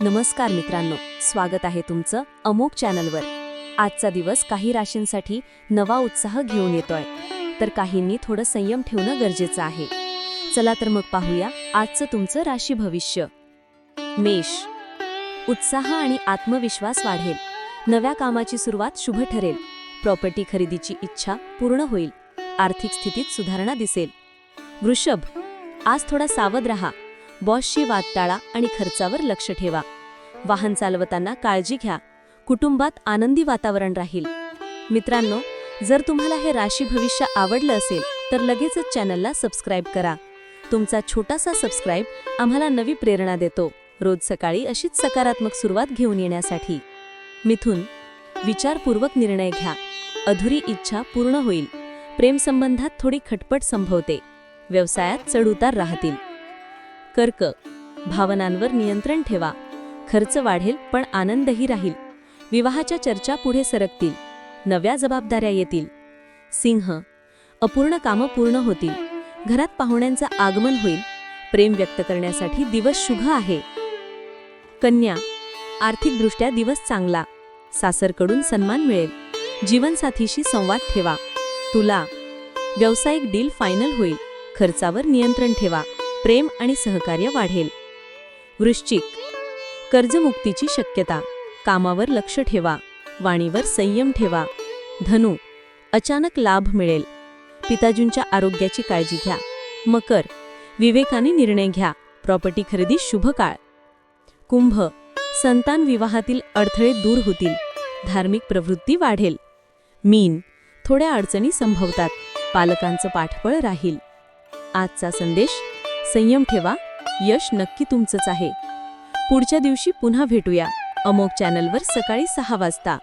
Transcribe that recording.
नमस्कार मित्रांनो स्वागत आहे तुमचं अमोक चॅनलवर. आजचा दिवस काही राशींसाठी नवा उत्साह घेऊन येतोय. तर काहींनी थोडं संयम ठेवणं गरजेचं आहे. चला तर मग पाहूया आजचं तुमचं राशी भविष्य. मेष. उत्साह आणि आत्मविश्वास वाढेल. नव्या कामाची सुरुवात शुभ ठरेल. प्रॉपर्टी खरेदीची इच्छा पूर्ण होईल. आर्थिक स्थितीत सुधारणा दिसेल. वृषभ. आज थोडा सावध रहा. बॉसशी वाद टाळा आणि खर्चावर लक्ष ठेवा. वाहन चालवताना काळजी घ्या. कुटुंबात आनंदी वातावरण राहील. मित्रांनो जर तुम्हाला हे राशी भविष्य आवडलं असेल तर लगेचच चॅनलला सबस्क्राईब करा. तुमचा छोटासा सबस्क्राईब आम्हाला नवी प्रेरणा देतो. रोज सकाळी अशीच सकारात्मक सुरुवात घेऊन येण्यासाठी. मिथुन विचारपूर्वक निर्णय घ्या. अधुरी इच्छा पूर्ण होईल. प्रेमसंबंधात थोडी खटपट संभवते. व्यवसायात चढउतार राहतील. कर्क. भावनांवर नियंत्रण ठेवा. खर्च वाढेल पण आनंदही राहील. विवाहाच्या चर्चा पुढे सरकतील. नव्या जबाबदाऱ्या येतील. सिंह. अपूर्ण कामं पूर्ण होतील. घरात पाहुण्यांचं आगमन होईल. प्रेम व्यक्त करण्यासाठी दिवस शुभ आहे. कन्या. आर्थिकदृष्ट्या दिवस चांगला. सासरकडून सन्मान मिळेल. जीवनसाथीशी संवाद ठेवा. तुला. व्यावसायिक डील फायनल होईल. खर्चावर नियंत्रण ठेवा. प्रेम आणि सहकार्य वाढेल. वृश्चिक कर्जमुक्तीची शक्यता. कामावर लक्ष ठेवा. वाणीवर संयम ठेवा. धनु अचानक लाभ मिळेल. पिताजींच्या आरोग्याची काळजी घ्या. मकर विवेकाने निर्णय घ्या. प्रॉपर्टी खरेदी शुभ काळ. कुंभ संतान विवाहातील अडथळे दूर होतील. धार्मिक प्रवृत्ती वाढेल. मीन थोड्या अडचणी संभवतात. पालकांचं पाठबळ राहील. आजचा संदेश संयम ठेवा. यश नक्की तुमचंच आहे. पुढच्या दिवशी पुन्हा भेटूया. अमोक चॅनलवर सकाळी सहा वाजता.